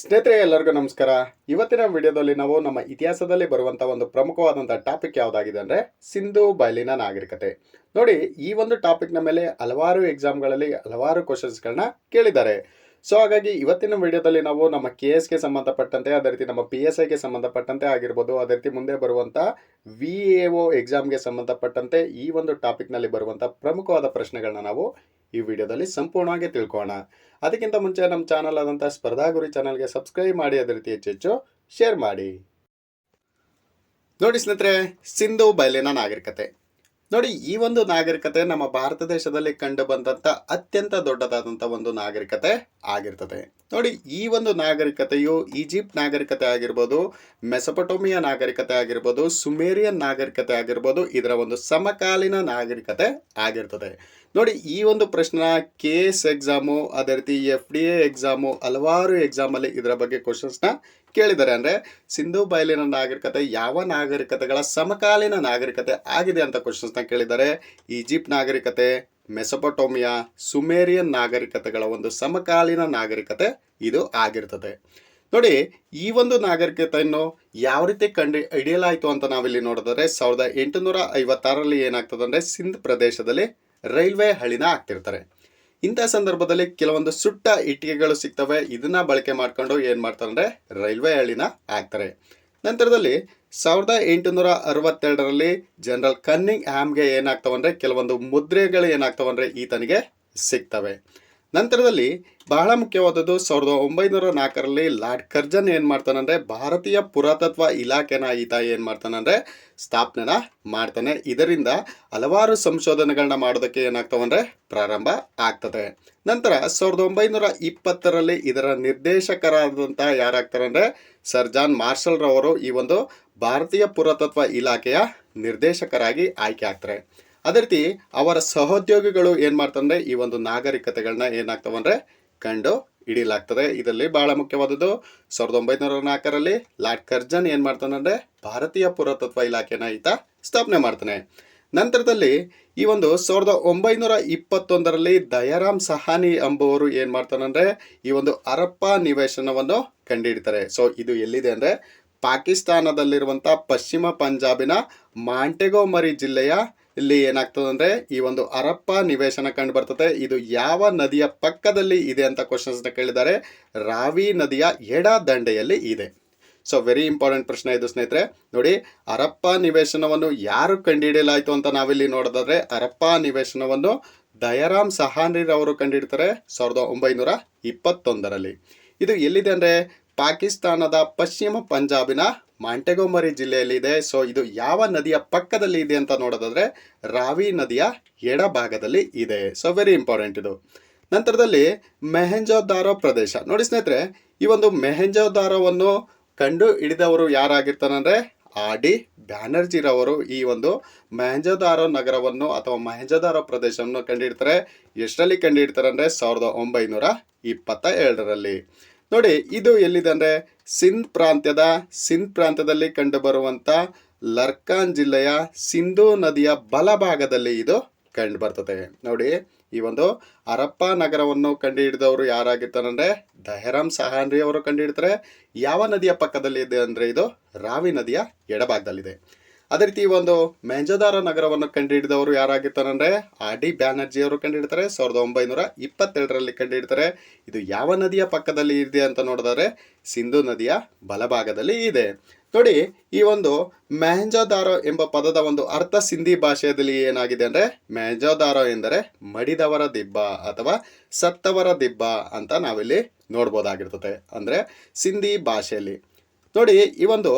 ಸ್ನೇಹಿತರೆ, ಎಲ್ಲರಿಗೂ ನಮಸ್ಕಾರ. ಇವತ್ತಿನ ವಿಡಿಯೋದಲ್ಲಿ ನಾವು ನಮ್ಮ ಇತಿಹಾಸದಲ್ಲಿ ಬರುವಂಥ ಒಂದು ಪ್ರಮುಖವಾದಂಥ ಟಾಪಿಕ್ ಯಾವುದಾಗಿದೆ ಅಂದರೆ ಸಿಂಧು ಬಯಲಿನ ನಾಗರಿಕತೆ. ನೋಡಿ, ಈ ಒಂದು ಟಾಪಿಕ್ನ ಮೇಲೆ ಹಲವಾರು ಎಕ್ಸಾಮ್ಗಳಲ್ಲಿ ಹಲವಾರು ಕ್ವಶನ್ಸ್ಗಳನ್ನ ಕೇಳಿದ್ದಾರೆ. ಸೊ ಹಾಗಾಗಿ ಇವತ್ತಿನ ವಿಡಿಯೋದಲ್ಲಿ ನಾವು ನಮ್ಮ ಕೆ ಎಸ್ಗೆ ಸಂಬಂಧಪಟ್ಟಂತೆ, ಅದೇ ರೀತಿ ನಮ್ಮ ಪಿ ಎಸ್ ಐಗೆ ಸಂಬಂಧಪಟ್ಟಂತೆ ಆಗಿರ್ಬೋದು, ಅದೇ ರೀತಿ ಮುಂದೆ ಬರುವಂಥ ವಿ ಎ ಒ ಎಕ್ಸಾಮ್ಗೆ ಸಂಬಂಧಪಟ್ಟಂತೆ ಈ ಒಂದು ಟಾಪಿಕ್ನಲ್ಲಿ ಬರುವಂಥ ಪ್ರಮುಖವಾದ ಪ್ರಶ್ನೆಗಳನ್ನ ನಾವು ಈ ವಿಡಿಯೋದಲ್ಲಿ ಸಂಪೂರ್ಣವಾಗಿ ತಿಳ್ಕೋಣ ಅದಕ್ಕಿಂತ ಮುಂಚೆ ನಮ್ಮ ಚಾನಲ್ ಆದಂಥ ಸ್ಪರ್ಧಾ ಗುರಿ ಚಾನಲ್ಗೆ ಸಬ್ಸ್ಕ್ರೈಬ್ ಮಾಡಿ, ಅದೇ ರೀತಿ ಹೆಚ್ಚು ಹೆಚ್ಚು ಶೇರ್ ಮಾಡಿ. ನೋಡಿ ಸ್ನೇಹಿತರೆ, ಸಿಂಧು ಬಯಲಿನ ನಾಗರಿಕತೆ. ನೋಡಿ ಈ ಒಂದು ನಾಗರಿಕತೆ ನಮ್ಮ ಭಾರತ ದೇಶದಲ್ಲಿ ಕಂಡು ಬಂದಂಥ ಅತ್ಯಂತ ದೊಡ್ಡದಾದಂಥ ಒಂದು ನಾಗರಿಕತೆ ಆಗಿರ್ತದೆ. ನೋಡಿ, ಈ ಒಂದು ನಾಗರಿಕತೆಯು ಈಜಿಪ್ಟ್ ನಾಗರಿಕತೆ ಆಗಿರ್ಬೋದು, ಮೆಸಪಟೋಮಿಯಾ ನಾಗರಿಕತೆ ಆಗಿರ್ಬೋದು, ಸುಮೇರಿಯನ್ ನಾಗರಿಕತೆ ಆಗಿರ್ಬೋದು, ಇದರ ಒಂದು ಸಮಕಾಲೀನ ನಾಗರಿಕತೆ ಆಗಿರ್ತದೆ. ನೋಡಿ, ಈ ಒಂದು ಪ್ರಶ್ನೆ ಕೆ ಎಸ್ ಎಕ್ಸಾಮು, ಅದೇ ರೀತಿ ಎಫ್ ಡಿ ಎ ಎಕ್ಸಾಮು, ಹಲವಾರು ಎಕ್ಸಾಮಲ್ಲಿ ಇದರ ಬಗ್ಗೆ ಕ್ವಶನ್ಸ್ನ ಕೇಳಿದ್ದಾರೆ. ಅಂದರೆ, ಸಿಂಧು ಬಯಲಿನ ನಾಗರಿಕತೆ ಯಾವ ನಾಗರಿಕತೆಗಳ ಸಮಕಾಲೀನ ನಾಗರಿಕತೆ ಆಗಿದೆ ಅಂತ ಕ್ವಶನ್ಸ್ನ ಕೇಳಿದ್ದಾರೆ. ಈಜಿಪ್ಟ್ ನಾಗರಿಕತೆ ಮೆಸೊಪಟೋಮಿಯಾ ಸುಮೇರಿಯನ್ ನಾಗರಿಕತೆಗಳ ಒಂದು ಸಮಕಾಲೀನ ನಾಗರಿಕತೆ ಇದು ಆಗಿರ್ತದೆ. ನೋಡಿ, ಈ ಒಂದು ನಾಗರಿಕತೆಯನ್ನು ಯಾವ ರೀತಿ ಕಂಡು ಹಿಡಿಯಲಾಯಿತು ಅಂತ ನಾವಿಲ್ಲಿ ನೋಡಿದ್ರೆ, ಸಾವಿರದ ಎಂಟುನೂರ ಐವತ್ತಾರರಲ್ಲಿ ಏನಾಗ್ತದೆ ಅಂದರೆ ಸಿಂಧ್ ಪ್ರದೇಶದಲ್ಲಿ ರೈಲ್ವೆ ಹಳಿನ ಹಾಕ್ತಿರ್ತಾರೆ ಇಂಥ ಸಂದರ್ಭದಲ್ಲಿ ಕೆಲವೊಂದು ಸುಟ್ಟ ಇಟ್ಟಿಗೆಗಳು ಸಿಗ್ತವೆ. ಇದನ್ನ ಬಳಕೆ ಮಾಡ್ಕೊಂಡು ಏನು ಮಾಡ್ತಾರೆ ಅಂದರೆ ರೈಲ್ವೆ ಹಳಿನ ಹಾಕ್ತಾರೆ ನಂತರದಲ್ಲಿ ಸಾವಿರದ ಎಂಟುನೂರ ಅರವತ್ತೆರಡರಲ್ಲಿ ಜನರಲ್ ಕನ್ನಿಂಗ್ ಹ್ಯಾಮ್ಗೆ ಏನಾಗ್ತವಂದ್ರೆ ಕೆಲವೊಂದು ಮುದ್ರೆಗಳು ಏನಾಗ್ತವಂದ್ರೆ ಈತನಿಗೆ ಸಿಗ್ತವೆ. ನಂತರದಲ್ಲಿ ಬಹಳ ಮುಖ್ಯವಾದದ್ದು ಸಾವಿರದ ಒಂಬೈನೂರ ನಾಲ್ಕರಲ್ಲಿ ಲಾರ್ಡ್ ಕರ್ಜನ್ ಏನು ಮಾಡ್ತಾನಂದ್ರೆ ಭಾರತೀಯ ಪುರಾತತ್ವ ಇಲಾಖೆನ ಈತ ಏನು ಮಾಡ್ತಾನಂದ್ರೆ ಸ್ಥಾಪನೆನ ಮಾಡ್ತಾನೆ. ಇದರಿಂದ ಹಲವಾರು ಸಂಶೋಧನೆಗಳನ್ನ ಮಾಡೋದಕ್ಕೆ ಏನಾಗ್ತವಂದ್ರೆ ಪ್ರಾರಂಭ ಆಗ್ತದೆ. ನಂತರ ಸಾವಿರದ ಒಂಬೈನೂರ ಇಪ್ಪತ್ತರಲ್ಲಿ ಇದರ ನಿರ್ದೇಶಕರಾದಂಥ ಯಾರಾಗ್ತಾರಂದ್ರೆ ಸರ್ ಜಾನ್ ಮಾರ್ಷಲ್ ರವರು ಈ ಒಂದು ಭಾರತೀಯ ಪುರಾತತ್ವ ಇಲಾಖೆಯ ನಿರ್ದೇಶಕರಾಗಿ ಆಯ್ಕೆ ಆಗ್ತಾರೆ. ಅದೇ ರೀತಿ ಅವರ ಸಹೋದ್ಯೋಗಿಗಳು ಏನು ಮಾಡ್ತಂದ್ರೆ ಈ ಒಂದು ನಾಗರಿಕತೆಗಳನ್ನ ಏನಾಗ್ತವಂದ್ರೆ ಕಂಡು ಹಿಡಿಯಲಾಗ್ತದೆ. ಇದರಲ್ಲಿ ಬಹಳ ಮುಖ್ಯವಾದದ್ದು ಸಾವಿರದ ಒಂಬೈನೂರ ನಾಲ್ಕರಲ್ಲಿ ಲಾರ್ಡ್ ಕರ್ಜನ್ ಏನು ಮಾಡ್ತಾನಂದ್ರೆ ಭಾರತೀಯ ಪುರಾತತ್ವ ಇಲಾಖೆನ ಈತ ಸ್ಥಾಪನೆ ಮಾಡ್ತಾನೆ. ನಂತರದಲ್ಲಿ ಈ ಒಂದು ಸಾವಿರದ ಒಂಬೈನೂರ ಇಪ್ಪತ್ತೊಂದರಲ್ಲಿ ದಯಾರಾಮ್ ಸಹಾನಿ ಎಂಬುವರು ಏನು ಮಾಡ್ತಾನಂದ್ರೆ ಈ ಒಂದು ಅರಪ್ಪ ನಿವೇಶನವನ್ನು ಕಂಡುಹಿಡಿತಾರೆ. ಸೊ ಇದು ಎಲ್ಲಿದೆ ಅಂದರೆ ಪಾಕಿಸ್ತಾನದಲ್ಲಿರುವಂಥ ಪಶ್ಚಿಮ ಪಂಜಾಬಿನ ಮಾಂಟೆಗೋಮರಿ ಜಿಲ್ಲೆಯ ಇಲ್ಲಿ ಏನಾಗ್ತದೆ ಅಂದರೆ ಈ ಒಂದು ಅರಪ್ಪ ನಿವೇಶನ ಕಂಡು ಬರ್ತದೆ. ಇದು ಯಾವ ನದಿಯ ಪಕ್ಕದಲ್ಲಿ ಇದೆ ಅಂತ ಕ್ವಶನ್ಸ್ನ ಕೇಳಿದ್ದಾರೆ. ರಾವಿ ನದಿಯ ಎಡ ದಂಡೆಯಲ್ಲಿ ಇದೆ. ಸೊ ವೆರಿ ಇಂಪಾರ್ಟೆಂಟ್ ಪ್ರಶ್ನೆ ಇದು ಸ್ನೇಹಿತರೆ. ನೋಡಿ ಅರಪ್ಪ ನಿವೇಶನವನ್ನು ಯಾರು ಕಂಡುಹಿಡಿಯಲಾಯಿತು ಅಂತ ನಾವಿಲ್ಲಿ ನೋಡೋದಾದ್ರೆ ಅರಪ್ಪ ನಿವೇಶನವನ್ನು ದಯಾರಾಮ್ ಸಹಾನಿರವರು ಕಂಡುಹಿಡ್ತಾರೆ ಸಾವಿರದ ಒಂಬೈನೂರ ಇಪ್ಪತ್ತೊಂದರಲ್ಲಿ. ಇದು ಎಲ್ಲಿದೆ ಅಂದರೆ, ಪಾಕಿಸ್ತಾನದ ಪಶ್ಚಿಮ ಪಂಜಾಬಿನ ಮಾಂಟೆಗೋಮರಿ ಜಿಲ್ಲೆಯಲ್ಲಿದೆ ಸೊ ಇದು ಯಾವ ನದಿಯ ಪಕ್ಕದಲ್ಲಿ ಇದೆ ಅಂತ ನೋಡೋದಾದ್ರೆ ರಾವಿ ನದಿಯ ಎಡಭಾಗದಲ್ಲಿ ಇದೆ. ಸೊ ವೆರಿ ಇಂಪಾರ್ಟೆಂಟ್ ಇದು. ನಂತರದಲ್ಲಿ ಮೆಹೆಂಜೋದಾರೋ ಪ್ರದೇಶ. ನೋಡಿ ಸ್ನೇಹಿತರೆ, ಈ ಒಂದು ಮೆಹೆಂಜೋದಾರೋವನ್ನು ಕಂಡು ಹಿಡಿದವರು ಯಾರಾಗಿರ್ತಾರಂದ್ರೆ ಆರ್ ಡಿ ಬ್ಯಾನರ್ಜಿರವರು ಈ ಒಂದು ಮೆಹಂಜೋದಾರೋ ನಗರವನ್ನು ಅಥವಾ ಮೆಹಂಜೋದಾರೋ ಪ್ರದೇಶವನ್ನು ಕಂಡುಹಿಡ್ತಾರೆ ಎಷ್ಟರಲ್ಲಿ ಕಂಡುಹಿಡ್ತಾರೆ ಅಂದರೆ ಸಾವಿರದ ಒಂಬೈನೂರ ಇಪ್ಪತ್ತ ಎರಡರಲ್ಲಿ. ನೋಡಿ, ಇದು ಎಲ್ಲಿದೆ ಅಂದರೆ ಸಿಂಧ್ ಪ್ರಾಂತ್ಯದ, ಸಿಂಧ್ ಪ್ರಾಂತ್ಯದಲ್ಲಿ ಕಂಡುಬರುವಂಥ ಲರ್ಕಾನ್ ಜಿಲ್ಲೆಯ ಸಿಂಧೂ ನದಿಯ ಬಲಭಾಗದಲ್ಲಿ ಇದು ಕಂಡು ಬರ್ತದೆ ನೋಡಿ, ಈ ಒಂದು ಹರಪ್ಪ ನಗರವನ್ನು ಕಂಡುಹಿಡಿದವರು ಯಾರಾಗಿರ್ತಾರಂದ್ರೆ ದಹರಾಮ್ ಸಹಾನ್ರಿ ಅವರು ಕಂಡುಹಿಡ್ತಾರೆ. ಯಾವ ನದಿಯ ಪಕ್ಕದಲ್ಲಿ ಇದೆ ಅಂದರೆ ಇದು ರಾವಿ ನದಿಯ ಎಡಭಾಗದಲ್ಲಿದೆ. ಅದೇ ರೀತಿ ಒಂದು ಮೆಂಜದಾರ ನಗರವನ್ನು ಕಂಡುಹಿಡಿದವರು ಯಾರಾಗಿರ್ತಾರಂದ್ರೆ ಆರ್ ಡಿ ಬ್ಯಾನರ್ಜಿ ಅವರು ಕಂಡುಹಿಡ್ತಾರೆ. ಸಾವಿರದ ಒಂಬೈನೂರ ಇಪ್ಪತ್ತೆರಡರಲ್ಲಿ ಕಂಡುಹಿಡ್ತಾರೆ. ಇದು ಯಾವ ನದಿಯ ಪಕ್ಕದಲ್ಲಿ ಇದೆ ಅಂತ ನೋಡಿದರೆ ಸಿಂಧು ನದಿಯ ಬಲಭಾಗದಲ್ಲಿ ಇದೆ. ನೋಡಿ, ಈ ಒಂದು ಮೆಹಂಜೋದಾರೋ ಎಂಬ ಪದದ ಒಂದು ಅರ್ಥ ಸಿಂಧಿ ಭಾಷೆಯಲ್ಲಿ ಏನಾಗಿದೆ ಅಂದರೆ ಮೆಹಂಜೋದಾರೋ ಎಂದರೆ ಮಡಿದವರ ದಿಬ್ಬ ಅಥವಾ ಸತ್ತವರ ದಿಬ್ಬ ಅಂತ ನಾವಿಲ್ಲಿ ನೋಡ್ಬೋದಾಗಿರ್ತದೆ. ಅಂದರೆ ಸಿಂಧಿ ಭಾಷೆಯಲ್ಲಿ. ನೋಡಿ, ಈ ಒಂದು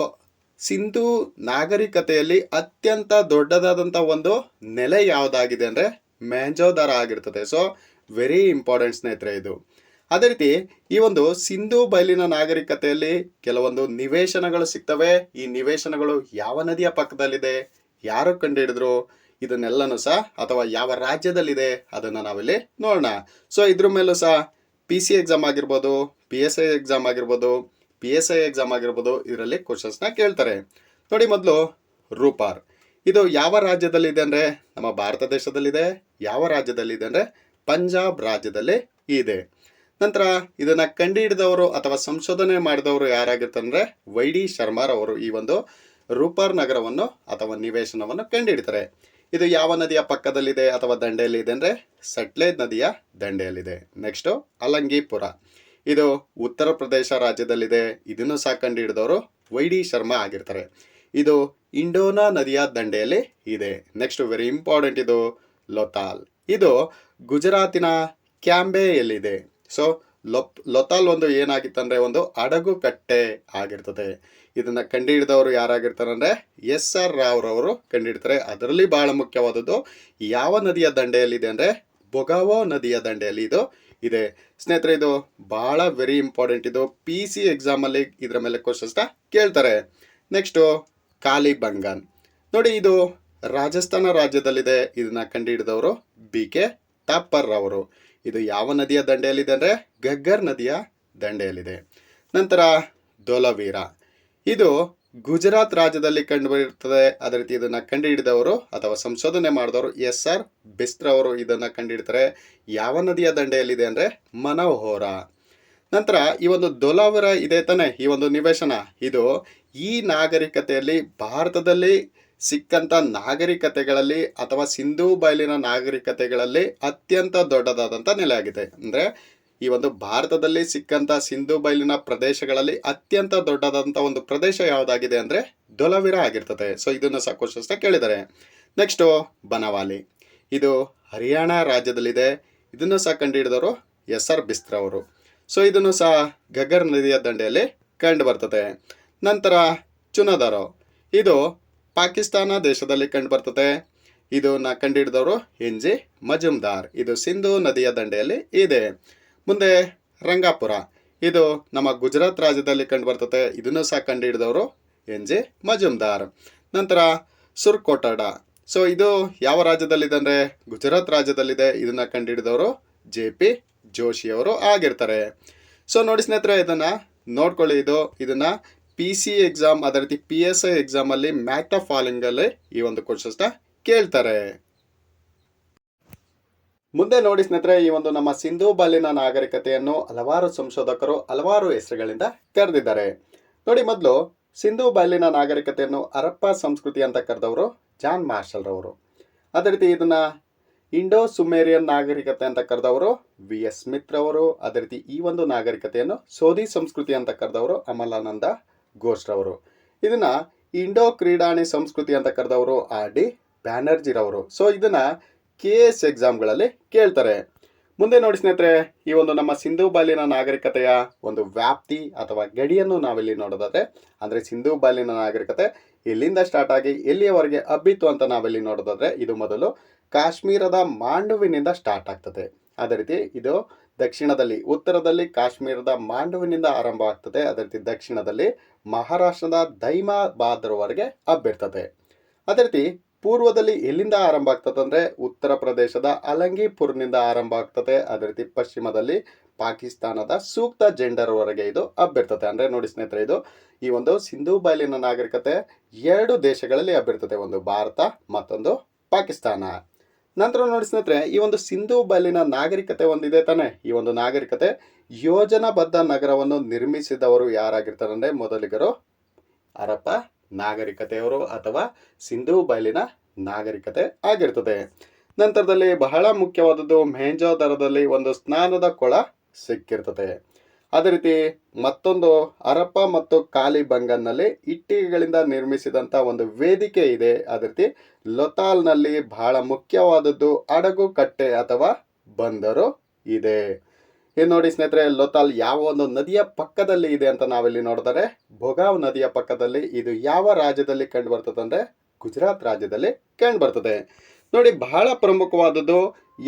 ಸಿಂಧು ನಾಗರಿಕತೆಯಲ್ಲಿ ಅತ್ಯಂತ ದೊಡ್ಡದಾದಂಥ ಒಂದು ನೆಲೆ ಯಾವುದಾಗಿದೆ ಅಂದರೆ ಮ್ಯಾಂಜೋದರ ಆಗಿರ್ತದೆ. ಸೊ ವೆರಿ ಇಂಪಾರ್ಟೆಂಟ್ ಸ್ನೇಹಿತರೆ ಇದು. ಅದೇ ರೀತಿ ಈ ಒಂದು ಸಿಂಧೂ ಬಯಲಿನ ನಾಗರಿಕತೆಯಲ್ಲಿ ಕೆಲವೊಂದು ನಿವೇಶನಗಳು ಸಿಗ್ತವೆ. ಈ ನಿವೇಶನಗಳು ಯಾವ ನದಿಯ ಪಕ್ಕದಲ್ಲಿದೆ? ಯಾರು ಕಂಡುಹಿಡಿದ್ರು? ಇದನ್ನೆಲ್ಲನೂ ಸಹ ಅಥವಾ ಯಾವ ರಾಜ್ಯದಲ್ಲಿದೆ? ಅದನ್ನು ನಾವಿಲ್ಲಿ ನೋಡೋಣ. ಸೊ ಇದ್ರ ಮೇಲೂ ಸಹ ಪಿ ಸಿ ಎಕ್ಸಾಮ್ ಆಗಿರ್ಬೋದು ಪಿ ಎಸ್ ಐ ಎಕ್ಸಾಮ್ ಆಗಿರ್ಬೋದು ಪಿ ಎಸ್ ಐ ಎಕ್ಸಾಮ್ ಆಗಿರ್ಬೋದು, ಇದರಲ್ಲಿ ಕ್ವಶನ್ಸ್ನ ಕೇಳ್ತಾರೆ. ನೋಡಿ ಮೊದಲು, ರೂಪಾರ್. ಇದು ಯಾವ ರಾಜ್ಯದಲ್ಲಿದೆ ಅಂದರೆ, ನಮ್ಮ ಭಾರತ ದೇಶದಲ್ಲಿದೆ, ಯಾವ ರಾಜ್ಯದಲ್ಲಿದೆ ಅಂದರೆ, ಪಂಜಾಬ್ ರಾಜ್ಯದಲ್ಲಿ ಇದೆ. ನಂತರ, ಇದನ್ನ ಕಂಡುಹಿಡಿದವರು ಅಥವಾ ಸಂಶೋಧನೆ ಮಾಡಿದವರು ಯಾರಾಗಿರ್ತಾರೆ ವೈ ಡಿ ಶರ್ಮಾರವರು ಈ ಒಂದು ರೂಪಾರ್ ನಗರವನ್ನು ಅಥವಾ ನಿವೇಶನವನ್ನು ಕಂಡುಹಿಡಿತಾರೆ. ಇದು ಯಾವ ನದಿಯ ಪಕ್ಕದಲ್ಲಿದೆ ಅಥವಾ ದಂಡೆಯಲ್ಲಿದೆ ಅಂದರೆ, ಸಟ್ಲೇಜ್ ನದಿಯ ದಂಡೆಯಲ್ಲಿದೆ. ನೆಕ್ಸ್ಟು ಅಲಂಗಿಪುರ. ಇದು ಉತ್ತರ ಪ್ರದೇಶ ರಾಜ್ಯದಲ್ಲಿದೆ. ಇದನ್ನು ಸಹ ಕಂಡುಹಿಡಿದವರು ವೈ ಡಿ ಶರ್ಮಾ ಆಗಿರ್ತಾರೆ. ಇದು ಇಂಡೋನಾ ನದಿಯ ದಂಡೆಯಲ್ಲಿ ಇದೆ. ನೆಕ್ಸ್ಟ್ ವೆರಿ ಇಂಪಾರ್ಟೆಂಟ್ ಇದು ಲೊತಾಲ್. ಇದು ಗುಜರಾತಿನ ಕ್ಯಾಂಬೆಯಲ್ಲಿದೆ. ಸೊ ಲೊಪ್, ಲೊತಾಲ್ ಒಂದು ಏನಾಗಿತ್ತಂದ್ರೆ ಒಂದು ಅಡಗು ಕಟ್ಟೆ ಆಗಿರ್ತದೆ. ಇದನ್ನು ಕಂಡುಹಿಡಿದವರು ಯಾರಾಗಿರ್ತಾರೆ ಅಂದರೆ ಎಸ್ ಆರ್ ರಾವ್ ರವರು ಕಂಡುಹಿಡ್ತಾರೆ ಅದರಲ್ಲಿ ಬಹಳ ಮುಖ್ಯವಾದದ್ದು ಯಾವ ನದಿಯ ದಂಡೆಯಲ್ಲಿದೆ ಅಂದ್ರೆ ಬೊಗಾವೋ ನದಿಯ ದಂಡೆಯಲ್ಲಿ ಇದು ಇದೆ. ಸ್ನೇಹಿತರೆ, ಇದು ಬಹಳ ವೆರಿ ಇಂಪಾರ್ಟೆಂಟ್ ಇದು ಪಿ ಸಿ ಎಕ್ಸಾಮಲ್ಲಿ ಇದರ ಮೇಲೆ ಕ್ವಶನ್ಸ್ನ ಕೇಳ್ತಾರೆ. ನೆಕ್ಸ್ಟು ಕಾಲಿಬಂಗನ್ ನೋಡಿ, ಇದು ರಾಜಸ್ಥಾನ ರಾಜ್ಯದಲ್ಲಿದೆ. ಇದನ್ನ ಕಂಡುಹಿಡಿದವರು ಬಿ ಕೆ ಟಾಪರ್ ಅವರು ಇದು ಯಾವ ನದಿಯ ದಂಡೆಯಲ್ಲಿದೆ ಅಂದರೆ ಗಗ್ಗರ್ ನದಿಯ ದಂಡೆಯಲ್ಲಿದೆ. ನಂತರ ದೊಲವೀರ ಇದು ಗುಜರಾತ್ ರಾಜ್ಯದಲ್ಲಿ ಕಂಡುಬರುತ್ತದೆ. ಅದೇ ರೀತಿ ಇದನ್ನ ಕಂಡುಹಿಡಿದವರು ಅಥವಾ ಸಂಶೋಧನೆ ಮಾಡಿದವರು ಎಸ್ ಆರ್ ಬಿಸ್ತ್ರ ಅವರು ಇದನ್ನ ಕಂಡುಹಿಡ್ತಾರೆ. ಯಾವ ನದಿಯ ದಂಡೆಯಲ್ಲಿದೆ ಅಂದರೆ ಮನೋಹೋರ. ನಂತರ ಈ ಒಂದು ದೊಲಾವರ ಇದೆ ತಾನೆ, ಈ ಒಂದು ನಿವೇಶನ. ಇದು ಈ ನಾಗರಿಕತೆಯಲ್ಲಿ, ಭಾರತದಲ್ಲಿ ಸಿಕ್ಕಂತ ನಾಗರಿಕತೆಗಳಲ್ಲಿ ಅಥವಾ ಸಿಂಧೂ ಬಯಲಿನ ನಾಗರಿಕತೆಗಳಲ್ಲಿ ಅತ್ಯಂತ ದೊಡ್ಡದಾದಂಥ ನೆಲೆಯಾಗಿದೆ ಅಂದರೆ ಈ ಒಂದು ಭಾರತದಲ್ಲಿ ಸಿಕ್ಕಂತ ಸಿಂಧೂ ಬಯಲಿನ ಪ್ರದೇಶಗಳಲ್ಲಿ ಅತ್ಯಂತ ದೊಡ್ಡದಾದಂಥ ಒಂದು ಪ್ರದೇಶ ಯಾವುದಾಗಿದೆ ಅಂದರೆ ದೊಲವಿರ ಆಗಿರ್ತದೆ. ಸೊ ಇದನ್ನು ಸಹ ಕೇಳಿದರೆ. ನೆಕ್ಸ್ಟು ಬನವಾಲಿ. ಇದು ಹರಿಯಾಣ ರಾಜ್ಯದಲ್ಲಿದೆ. ಇದನ್ನು ಸಹ ಕಂಡುಹಿಡಿದವರು ಎಸ್ ಆರ್ ಬಿಸ್ತ್ರ ಅವರು. ಸೊ ಇದನ್ನು ಸಹ ಗಗರ್ ನದಿಯ ದಂಡೆಯಲ್ಲಿ ಕಂಡು ಬರ್ತದೆ. ನಂತರ ಚುನದರೋ. ಇದು ಪಾಕಿಸ್ತಾನ ದೇಶದಲ್ಲಿ ಕಂಡು ಬರ್ತದೆ. ಇದನ್ನ ಕಂಡುಹಿಡಿದವರು ಎನ್ ಜಿ ಮಜುಮ್ದಾರ್ ಇದು ಸಿಂಧು ನದಿಯ ದಂಡೆಯಲ್ಲಿ ಇದೆ. ಮುಂದೆ ರಂಗಾಪುರ. ಇದು ನಮ್ಮ ಗುಜರಾತ್ ರಾಜ್ಯದಲ್ಲಿ ಕಂಡು ಬರ್ತದೆ ಇದನ್ನು ಸಹ ಕಂಡುಹಿಡಿದವರು ಎನ್ ಜೆ ಮಜುಮ್ದಾರ್ ನಂತರ ಸುರ್ಕೋಟಡ. ಸೊ ಇದು ಯಾವ ರಾಜ್ಯದಲ್ಲಿದೆ ಅಂದರೆ ಗುಜರಾತ್ ರಾಜ್ಯದಲ್ಲಿದೆ. ಇದನ್ನ ಕಂಡುಹಿಡಿದವರು ಜೆ ಪಿ ಜೋಶಿಯವರು ಆಗಿರ್ತಾರೆ. ಸೊ ನೋಡಿ ಸ್ನೇಹಿತರೆ, ಇದನ್ನು ನೋಡ್ಕೊಳ್ಳಿ. ಇದು, ಇದನ್ನು ಪಿ ಸಿ ಎಕ್ಸಾಮ್ ಅದೇ ರೀತಿ ಪಿ ಎಸ್ ಐ ಎಕ್ಸಾಮಲ್ಲಿ ಮ್ಯಾಟ್ ಆಫ್ ಫಾಲಿಂಗಲ್ಲಿ ಈ ಒಂದು ಕ್ವಶನ್ಸ್ನ ಕೇಳ್ತಾರೆ. ಮುಂದೆ ನೋಡಿ ಸ್ನೇಹಿತರೆ, ಈ ಒಂದು ನಮ್ಮ ಸಿಂಧೂ ಬಾಲಿನ ನಾಗರಿಕತೆಯನ್ನು ಹಲವಾರು ಸಂಶೋಧಕರು ಹಲವಾರು ಹೆಸರುಗಳಿಂದ ಕರೆದಿದ್ದಾರೆ. ನೋಡಿ ಮೊದಲು, ಸಿಂಧೂ ಬಾಲಿನ ನಾಗರಿಕತೆಯನ್ನು ಅರಪ್ಪ ಸಂಸ್ಕೃತಿ ಅಂತ ಕರೆದವರು ಜಾನ್ ಮಾರ್ಷಲ್ ರವರು. ಅದೇ ರೀತಿ ಇದನ್ನ ಇಂಡೋ ಸುಮೇರಿಯನ್ ನಾಗರಿಕತೆ ಅಂತ ಕರೆದವರು ವಿ ಎಸ್ ಸ್ಮಿತ್ ರವರು, ಅದೇ ರೀತಿ ಈ ಒಂದು ನಾಗರಿಕತೆಯನ್ನು ಸೋದಿ ಸಂಸ್ಕೃತಿ ಅಂತ ಕರೆದವರು ಅಮಲಾನಂದ ಘೋಷ್ ರವರು. ಇದನ್ನ ಇಂಡೋ ಕ್ರೀಡಾಣಿ ಸಂಸ್ಕೃತಿ ಅಂತ ಕರೆದವರು ಆರ್ ಡಿ ಬ್ಯಾನರ್ಜಿರವರು ಸೊ ಇದನ್ನ ಕೆ ಎಸ್ ಎಕ್ಸಾಮ್ಗಳಲ್ಲಿ ಕೇಳ್ತಾರೆ. ಮುಂದೆ ನೋಡಿ ಸ್ನೇಹಿತರೆ, ಈ ಒಂದು ನಮ್ಮ ಸಿಂಧೂ ಬಾಲಿನ ನಾಗರಿಕತೆಯ ಒಂದು ವ್ಯಾಪ್ತಿ ಅಥವಾ ಗಡಿಯನ್ನು ನಾವಿಲ್ಲಿ ನೋಡೋದಾದ್ರೆ, ಅಂದರೆ ಸಿಂಧೂ ಬಾಲಿನ ನಾಗರಿಕತೆ ಎಲ್ಲಿಂದ ಸ್ಟಾರ್ಟ್ ಆಗಿ ಎಲ್ಲಿಯವರೆಗೆ ಹಬ್ಬಿತ್ತು ಅಂತ ನಾವಿಲ್ಲಿ ನೋಡೋದಾದ್ರೆ, ಇದು ಮೊದಲು ಕಾಶ್ಮೀರದ ಮಾಂಡುವಿನಿಂದ ಸ್ಟಾರ್ಟ್ ಆಗ್ತದೆ. ಅದೇ ರೀತಿ ಇದು ದಕ್ಷಿಣದಲ್ಲಿ, ಉತ್ತರದಲ್ಲಿ ಕಾಶ್ಮೀರದ ಮಾಂಡುವಿನಿಂದ ಆರಂಭ ಆಗ್ತದೆ. ಅದೇ ರೀತಿ ದಕ್ಷಿಣದಲ್ಲಿ ಮಹಾರಾಷ್ಟ್ರದ ದೈಮಾಬಾದ್ರವರೆಗೆ ಹಬ್ಬಿರ್ತದೆ. ಅದೇ ರೀತಿ ಪೂರ್ವದಲ್ಲಿ ಎಲ್ಲಿಂದ ಆರಂಭ ಆಗ್ತದೆ ಅಂದರೆ ಉತ್ತರ ಪ್ರದೇಶದ ಅಲಂಗಿಪುರ್ನಿಂದ ಆರಂಭ ಆಗ್ತದೆ. ಅದೇ ರೀತಿ ಪಶ್ಚಿಮದಲ್ಲಿ ಪಾಕಿಸ್ತಾನದ ಸೂಕ್ತ ಜೆಂಡರ್ವರೆಗೆ ಇದು ಹಬ್ಬಿರ್ತದೆ ಅಂದರೆ ನೋಡಿ ಸ್ನೇಹಿತರೆ, ಇದು ಈ ಒಂದು ಸಿಂಧೂ ಬಯಲಿನ ನಾಗರಿಕತೆ ಎರಡು ದೇಶಗಳಲ್ಲಿ ಹಬ್ಬಿರ್ತದೆ ಒಂದು ಭಾರತ, ಮತ್ತೊಂದು ಪಾಕಿಸ್ತಾನ. ನಂತರ ನೋಡಿ ಸ್ನೇಹಿತರೆ, ಈ ಒಂದು ಸಿಂಧೂ ಬಯಲಿನ ನಾಗರಿಕತೆ ಒಂದಿದೆ ತಾನೆ. ಈ ಒಂದು ನಾಗರಿಕತೆ ಯೋಜನಾಬದ್ಧ ನಗರವನ್ನು ನಿರ್ಮಿಸಿದವರು ಯಾರಾಗಿರ್ತಾರೆ ಅಂದರೆ ಮೊದಲಿಗರು ಹರಪ್ಪ ನಾಗರಿಕತೆಯವರು ಅಥವಾ ಸಿಂಧೂ ಬಯಲಿನ ನಾಗರಿಕತೆ ಆಗಿರ್ತದೆ. ನಂತರದಲ್ಲಿ ಬಹಳ ಮುಖ್ಯವಾದದ್ದು ಮೆಹಂಜೋದರದಲ್ಲಿ ಒಂದು ಸ್ನಾನದ ಕೊಳ ಸಿಕ್ಕಿರ್ತದೆ. ಅದೇ ರೀತಿ ಮತ್ತೊಂದು ಹರಪ್ಪ ಮತ್ತು ಕಾಲಿಬಂಗನ್ನಲ್ಲಿ ಇಟ್ಟಿಗೆಗಳಿಂದ ನಿರ್ಮಿಸಿದಂಥ ಒಂದು ವೇದಿಕೆ ಇದೆ. ಅದೇ ರೀತಿ ಲೊತಾಲ್ನಲ್ಲಿ ಬಹಳ ಮುಖ್ಯವಾದದ್ದು ಅಡಗು ಕಟ್ಟೆ ಅಥವಾ ಬಂದರು ಇದೆ. ಇದು ನೋಡಿ ಸ್ನೇಹಿತರೆ, ಲೋತಾಲ್ ಯಾವ ಒಂದು ನದಿಯ ಪಕ್ಕದಲ್ಲಿ ಇದೆ ಅಂತ ನಾವಿಲ್ಲಿ ನೋಡಿದರೆ ಭೋಗಾವ್ ನದಿಯ ಪಕ್ಕದಲ್ಲಿ ಇದು ಯಾವ ರಾಜ್ಯದಲ್ಲಿ ಕಂಡು ಬರ್ತದೆ ಅಂದರೆ ಗುಜರಾತ್ ರಾಜ್ಯದಲ್ಲಿ ಕಂಡು ಬರ್ತದೆ ನೋಡಿ, ಬಹಳ ಪ್ರಮುಖವಾದದ್ದು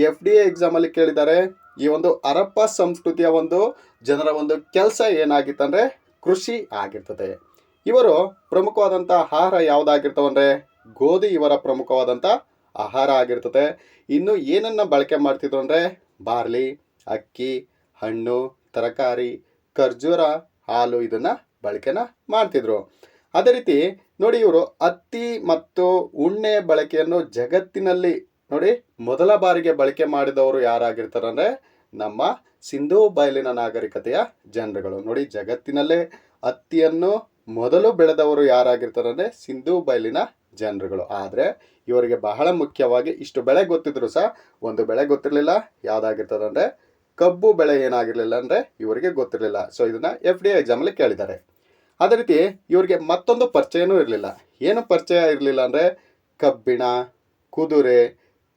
ಎಫ್ ಡಿ ಎ ಎಕ್ಸಾಮಲ್ಲಿ ಕೇಳಿದ್ದಾರೆ. ಈ ಒಂದು ಅರಪ್ಪ ಸಂಸ್ಕೃತಿಯ ಒಂದು ಜನರ ಒಂದು ಕೆಲಸ ಏನಾಗಿತ್ತಂದ್ರೆ ಕೃಷಿ ಆಗಿರ್ತದೆ. ಇವರು ಪ್ರಮುಖವಾದಂಥ ಆಹಾರ ಯಾವುದಾಗಿರ್ತವಂದ್ರೆ ಗೋಧಿ ಇವರ ಪ್ರಮುಖವಾದಂಥ ಆಹಾರ ಆಗಿರ್ತದೆ. ಇನ್ನು ಏನನ್ನ ಬಳಕೆ ಮಾಡ್ತಿದ್ರು ಅಂದರೆ ಬಾರ್ಲಿ, ಅಕ್ಕಿ ಹಣ್ಣು, ತರಕಾರಿ, ಖರ್ಜೂರ, ಹಾಲು ಇದನ್ನ ಬಳಕೆನ ಮಾಡ್ತಿದ್ರು. ಅದೇ ರೀತಿ ನೋಡಿ ಇವರು ಹತ್ತಿ ಮತ್ತು ಉಣ್ಣೆ ಬಳಕೆಯನ್ನು ಜಗತ್ತಿನಲ್ಲಿ ನೋಡಿ ಮೊದಲ ಬಾರಿಗೆ ಬಳಕೆ ಮಾಡಿದವರು ಯಾರಾಗಿರ್ತಾರೆ ಅಂದರೆ ನಮ್ಮ ಸಿಂಧೂ ಬಯಲಿನ ನಾಗರಿಕತೆಯ ಜನರುಗಳು. ನೋಡಿ ಜಗತ್ತಿನಲ್ಲೇ ಹತ್ತಿಯನ್ನು ಮೊದಲು ಬೆಳೆದವರು ಯಾರಾಗಿರ್ತಾರೆ ಅಂದರೆ ಸಿಂಧೂ ಬಯಲಿನ ಜನರುಗಳು. ಆದರೆ ಇವರಿಗೆ ಬಹಳ ಮುಖ್ಯವಾಗಿ ಇಷ್ಟು ಬೆಳೆ ಗೊತ್ತಿದ್ರು ಸಹ. ಒಂದು ಬೆಳೆ ಗೊತ್ತಿರಲಿಲ್ಲ. ಯಾವುದಾಗಿರ್ತದೆ ಕಬ್ಬು ಬೆಳೆ ಏನಾಗಿರಲಿಲ್ಲ ಅಂದರೆ ಇವರಿಗೆ ಗೊತ್ತಿರಲಿಲ್ಲ. ಸೊ ಇದನ್ನ ಎಫ್ ಡಿ ಎಕ್ಸಾಮಲ್ಲಿ ಕೇಳಿದ್ದಾರೆ. ಅದೇ ರೀತಿ ಇವರಿಗೆ ಮತ್ತೊಂದು ಪರಿಚಯನೂ ಇರಲಿಲ್ಲ. ಏನು ಪರಿಚಯ ಇರಲಿಲ್ಲ ಅಂದರೆ ಕಬ್ಬಿಣ, ಕುದುರೆ,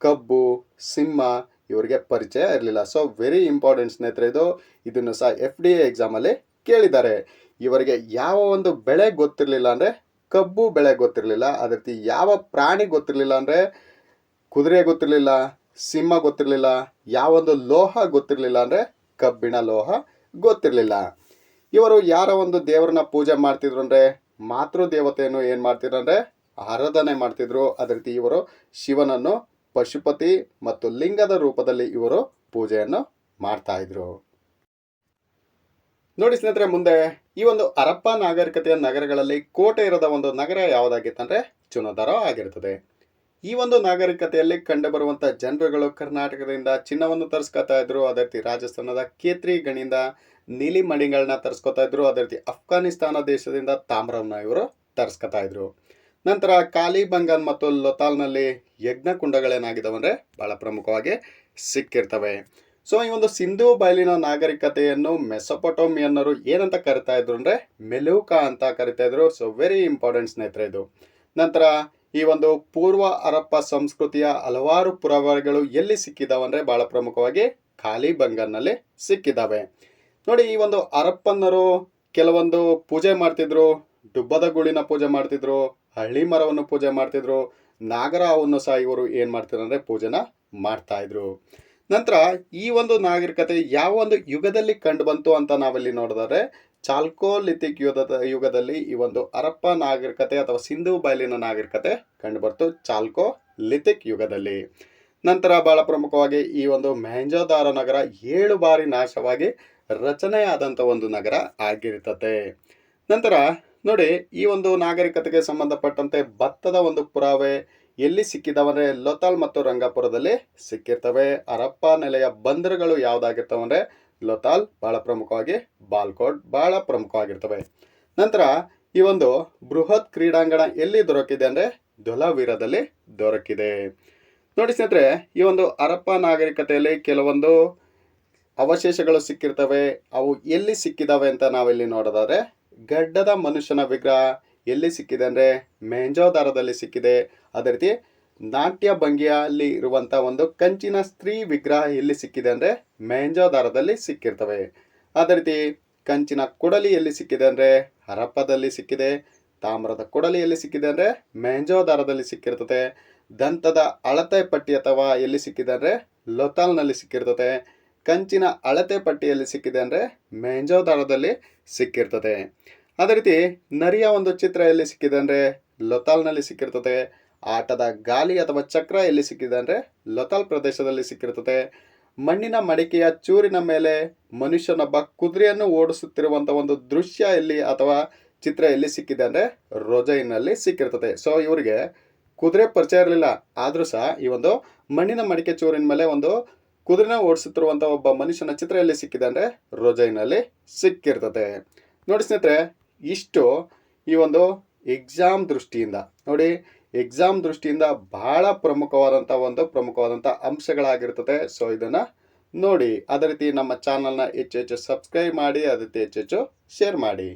ಕಬ್ಬು, ಸಿಂಹ ಇವರಿಗೆ ಪರಿಚಯ ಇರಲಿಲ್ಲ. ಸೊ ವೆರಿ ಇಂಪಾರ್ಟೆಂಟ್ ಸ್ನೇಹಿತರೆ ಇದು. ಇದನ್ನು ಸಹ ಎಫ್ ಡಿ ಎ ಎಕ್ಸಾಮಲ್ಲಿ ಕೇಳಿದ್ದಾರೆ. ಇವರಿಗೆ ಯಾವ ಒಂದು ಬೆಳೆ ಗೊತ್ತಿರಲಿಲ್ಲ ಅಂದರೆ ಕಬ್ಬು ಬೆಳೆ ಗೊತ್ತಿರಲಿಲ್ಲ. ಅದೇ ರೀತಿ ಯಾವ ಪ್ರಾಣಿ ಗೊತ್ತಿರಲಿಲ್ಲ ಅಂದರೆ ಕುದುರೆ ಗೊತ್ತಿರಲಿಲ್ಲ ಸಿಂಹ ಗೊತ್ತಿರಲಿಲ್ಲ, ಯಾವೊಂದು ಲೋಹ ಗೊತ್ತಿರಲಿಲ್ಲ ಅಂದರೆ ಕಬ್ಬಿಣ ಲೋಹ ಗೊತ್ತಿರಲಿಲ್ಲ. ಇವರು ಯಾರ ಒಂದು ದೇವರನ್ನ ಪೂಜೆ ಮಾಡ್ತಿದ್ರು ಅಂದರೆ ಮಾತೃ ದೇವತೆಯನ್ನು ಏನು ಮಾಡ್ತಿದ್ರು ಅಂದರೆ, ಆರಾಧನೆ ಮಾಡ್ತಿದ್ರು. ಅದೇ ರೀತಿ ಇವರು ಶಿವನನ್ನು ಪಶುಪತಿ ಮತ್ತು ಲಿಂಗದ ರೂಪದಲ್ಲಿ ಇವರು ಪೂಜೆಯನ್ನು ಮಾಡ್ತಾ ಇದ್ರು. ನೋಡಿ ಸ್ನೇಹಿತರೆ, ಮುಂದೆ ಈ ಒಂದು ಹರಪ್ಪ ನಾಗರಿಕತೆಯ ನಗರಗಳಲ್ಲಿ ಕೋಟೆ ಇರದ ಒಂದು ನಗರ ಯಾವುದಾಗಿತ್ತಂದ್ರೆ, ಚುನದರ ಆಗಿರ್ತದೆ. ಈ ಒಂದು ನಾಗರಿಕತೆಯಲ್ಲಿ ಕಂಡುಬರುವಂಥ ಜನರುಗಳು ಕರ್ನಾಟಕದಿಂದ ಚಿನ್ನವನ್ನು ತರಿಸ್ಕೊತಾ ಇದ್ರು. ಅದೇ ರೀತಿ ರಾಜಸ್ಥಾನದ ಕೇತ್ರಿ ಗಣಿಯಿಂದ ನೀಲಿ ಮಣಿಗಳನ್ನ ತರಿಸ್ಕೊತಾ ಇದ್ರು. ಅದೇ ರೀತಿ ಅಫ್ಘಾನಿಸ್ತಾನ ದೇಶದಿಂದ ತಾಮ್ರವನ್ನ ಇವರು ತರಿಸ್ಕೊತಾ ಇದ್ರು. ನಂತರ ಕಾಲಿಬಂಗನ್ ಮತ್ತು ಲೊತಾಲ್ನಲ್ಲಿ ಯಜ್ಞ ಕುಂಡಗಳೇನಾಗಿದ್ದಾವಂದ್ರೆ ಬಹಳ ಪ್ರಮುಖವಾಗಿ ಸಿಕ್ಕಿರ್ತವೆ. ಸೊ, ಈ ಒಂದು ಸಿಂಧು ಬಯಲಿನ ನಾಗರಿಕತೆಯನ್ನು ಮೆಸೊಪೊಟೋಮಿಯನ್ನರು ಏನಂತ ಕರಿತಾ ಇದ್ರು ಅಂದ್ರೆ ಮೆಲುಕಾ ಅಂತ ಕರಿತಾ ಇದ್ರು. ಸೊ ವೆರಿ ಇಂಪಾರ್ಟೆಂಟ್ ಸ್ನೇಹಿತರೆ ಇದು. ನಂತರ ಈ ಒಂದು ಪೂರ್ವ ಅರಪ್ಪ ಸಂಸ್ಕೃತಿಯ ಹಲವಾರು ಪುರಾವೆಗಳು ಎಲ್ಲಿ ಸಿಕ್ಕಿದಾವಂದ್ರೆ ಬಹಳ ಪ್ರಮುಖವಾಗಿ ಖಾಲಿ ಬಂಗನ್ನಲ್ಲಿ ಸಿಕ್ಕಿದ್ದಾವೆ ನೋಡಿ, ಈ ಒಂದು ಹರಪ್ಪನ್ನರು ಕೆಲವೊಂದು ಪೂಜೆ ಮಾಡ್ತಿದ್ರು, ಡುಬ್ಬದ ಗುಳಿನ ಪೂಜೆ ಮಾಡ್ತಿದ್ರು, ಹಳ್ಳಿ ಮರವನ್ನು ಪೂಜೆ ಮಾಡ್ತಿದ್ರು ನಾಗರವನ್ನು ಸಹ ಇವರು ಏನು ಮಾಡ್ತಿದ್ರು ಅಂದರೆ ಪೂಜೆನ ಮಾಡ್ತಾ ಇದ್ರು. ನಂತರ ಈ ಒಂದು ನಾಗರಿಕತೆ ಯಾವ ಒಂದು ಯುಗದಲ್ಲಿ ಕಂಡು ಬಂತು ಅಂತ ನಾವಿಲ್ಲಿ ನೋಡಿದರೆ ಚಾಲ್ಕೋಲಿಥಿಕ್ ಯುಗದ ಯುಗದಲ್ಲಿ ಈ ಒಂದು ಹರಪ್ಪ ನಾಗರಿಕತೆ ಅಥವಾ ಸಿಂಧು ಬಯಲಿನ ನಾಗರಿಕತೆ ಕಂಡುಬರ್ತು ಚಾಲ್ಕೋ ಲಿಥಿಕ್ ಯುಗದಲ್ಲಿ. ನಂತರ ಬಹಳ ಪ್ರಮುಖವಾಗಿ ಈ ಒಂದು ಮೆಹಂಜೋದಾರ ನಗರ ಏಳು ಬಾರಿ ನಾಶವಾಗಿ ರಚನೆಯಾದಂಥ ಒಂದು ನಗರ ಆಗಿರ್ತದೆ ನಂತರ ನೋಡಿ, ಈ ಒಂದು ನಾಗರಿಕತೆಗೆ ಸಂಬಂಧಪಟ್ಟಂತೆ ಭತ್ತದ ಒಂದು ಪುರಾವೆ ಎಲ್ಲಿ ಸಿಕ್ಕಿದವಂದ್ರೆ ಲೋತಾಲ್ ಮತ್ತು ರಂಗಾಪುರದಲ್ಲಿ ಸಿಕ್ಕಿರ್ತವೆ. ಹರಪ್ಪ ನೆಲೆಯ ಬಂದರುಗಳು ಯಾವ್ದಾಗಿರ್ತವಂದ್ರೆ ಲೋತಾಲ್ ಬಹಳ ಪ್ರಮುಖವಾಗಿ ಬಾಲ್ಕೋಟ್ ಬಹಳ ಪ್ರಮುಖವಾಗಿರ್ತವೆ. ನಂತರ ಈ ಒಂದು ಬೃಹತ್ ಕ್ರೀಡಾಂಗಣ ಎಲ್ಲಿ ದೊರಕಿದೆ ಅಂದರೆ ಧೊಲವೀರದಲ್ಲಿ ದೊರಕಿದೆ. ನೋಡಿ ಸ್ನೇಹಿತರೆ, ಈ ಒಂದು ಹರಪ್ಪ ನಾಗರಿಕತೆಯಲ್ಲಿ ಕೆಲವೊಂದು ಅವಶೇಷಗಳು ಸಿಕ್ಕಿರ್ತವೆ. ಅವು ಎಲ್ಲಿ ಸಿಕ್ಕಿದಾವೆ ಅಂತ ನಾವಿಲ್ಲಿ ನೋಡೋದಾದರೆ, ಗಡ್ಡದ ಮನುಷ್ಯನ ವಿಗ್ರಹ ಎಲ್ಲಿ ಸಿಕ್ಕಿದೆ ಅಂದರೆ ಮೇಂಜೋದಾರದಲ್ಲಿ ಸಿಕ್ಕಿದೆ. ಅದೇ ರೀತಿ ನಾಟ್ಯ ಭಂಗಿಯಲ್ಲಿ ಇರುವಂಥ ಒಂದು ಕಂಚಿನ ಸ್ತ್ರೀ ವಿಗ್ರಹ ಎಲ್ಲಿ ಸಿಕ್ಕಿದೆ ಅಂದರೆ ಮೇಂಜೋದಾರದಲ್ಲಿ ಸಿಕ್ಕಿರ್ತವೆ. ಅದೇ ರೀತಿ ಕಂಚಿನ ಕೊಡಲಿ ಎಲ್ಲಿ ಸಿಕ್ಕಿದೆ ಅಂದರೆ ಹರಪ್ಪದಲ್ಲಿ ಸಿಕ್ಕಿದೆ. ತಾಮ್ರದ ಕೊಡಲಿ ಎಲ್ಲಿ ಸಿಕ್ಕಿದೆ ಅಂದರೆ ಮೆಹಂಜೋದಾರದಲ್ಲಿ ಸಿಕ್ಕಿರ್ತದೆ. ದಂತದ ಅಳತೆ ಪಟ್ಟಿ ಅಥವಾ ಎಲ್ಲಿ ಸಿಕ್ಕಿದೆ ಅಂದರೆ ಲೊತಾಲ್ನಲ್ಲಿ ಸಿಕ್ಕಿರ್ತದೆ. ಕಂಚಿನ ಅಳತೆ ಪಟ್ಟಿಯಲ್ಲಿ ಸಿಕ್ಕಿದೆ ಅಂದರೆ ಮೆಹಂಜೋದಾರದಲ್ಲಿ ಸಿಕ್ಕಿರ್ತದೆ. ಅದೇ ರೀತಿ ನರಿಯ ಒಂದು ಚಿತ್ರ ಎಲ್ಲಿ ಸಿಕ್ಕಿದೆ ಅಂದರೆ ಲೊತಾಲ್ನಲ್ಲಿ ಸಿಕ್ಕಿರ್ತದೆ. ಆಟದ ಗಾಲಿ ಅಥವಾ ಚಕ್ರ ಎಲ್ಲಿ ಸಿಕ್ಕಿದೆ ಅಂದರೆ ಲತಾಲ್ ಪ್ರದೇಶದಲ್ಲಿ ಸಿಕ್ಕಿರ್ತದೆ ಮಣ್ಣಿನ ಮಡಿಕೆಯ ಚೂರಿನ ಮೇಲೆ ಮನುಷ್ಯನೊಬ್ಬ ಕುದುರೆಯನ್ನು ಓಡಿಸುತ್ತಿರುವಂಥ ಒಂದು ದೃಶ್ಯ ಎಲ್ಲಿ ಅಥವಾ ಚಿತ್ರ ಎಲ್ಲಿ ಸಿಕ್ಕಿದೆ ಅಂದರೆ ರೊಜೈನಲ್ಲಿ ಸಿಕ್ಕಿರ್ತದೆ ಸೊ ಇವರಿಗೆ ಕುದುರೆ ಪರಿಚಯ ಇರಲಿಲ್ಲ. ಆದರೂ ಸಹ ಈ ಒಂದು ಮಣ್ಣಿನ ಮಡಿಕೆ ಚೂರಿನ ಮೇಲೆ ಒಂದು ಕುದುರೆನ ಓಡಿಸುತ್ತಿರುವಂಥ ಒಬ್ಬ ಮನುಷ್ಯನ ಚಿತ್ರ ಎಲ್ಲಿ ಸಿಕ್ಕಿದೆ ಅಂದರೆ ರೊಜೈನಲ್ಲಿ ಸಿಕ್ಕಿರ್ತದೆ ನೋಡಿ ಸ್ನೇಹಿತರೆ, ಇಷ್ಟು ಈ ಒಂದು ಎಕ್ಸಾಮ್ ದೃಷ್ಟಿಯಿಂದ. ನೋಡಿ ಎಕ್ಸಾಮ್ ದೃಷ್ಟಿಯಿಂದ ಬಹಳ ಪ್ರಮುಖವಾದಂಥ ಒಂದು ಪ್ರಮುಖವಾದಂಥ ಅಂಶಗಳಾಗಿರ್ತದೆ. ಸೊ ಇದನ್ನು ನೋಡಿ. ಅದೇ ರೀತಿ ನಮ್ಮ ಚಾನಲ್ನ ಹೆಚ್ಚು ಹೆಚ್ಚು ಸಬ್ಸ್ಕ್ರೈಬ್ ಮಾಡಿ, ಅದೇ ಹೆಚ್ಚು ಹೆಚ್ಚು ಶೇರ್ ಮಾಡಿ.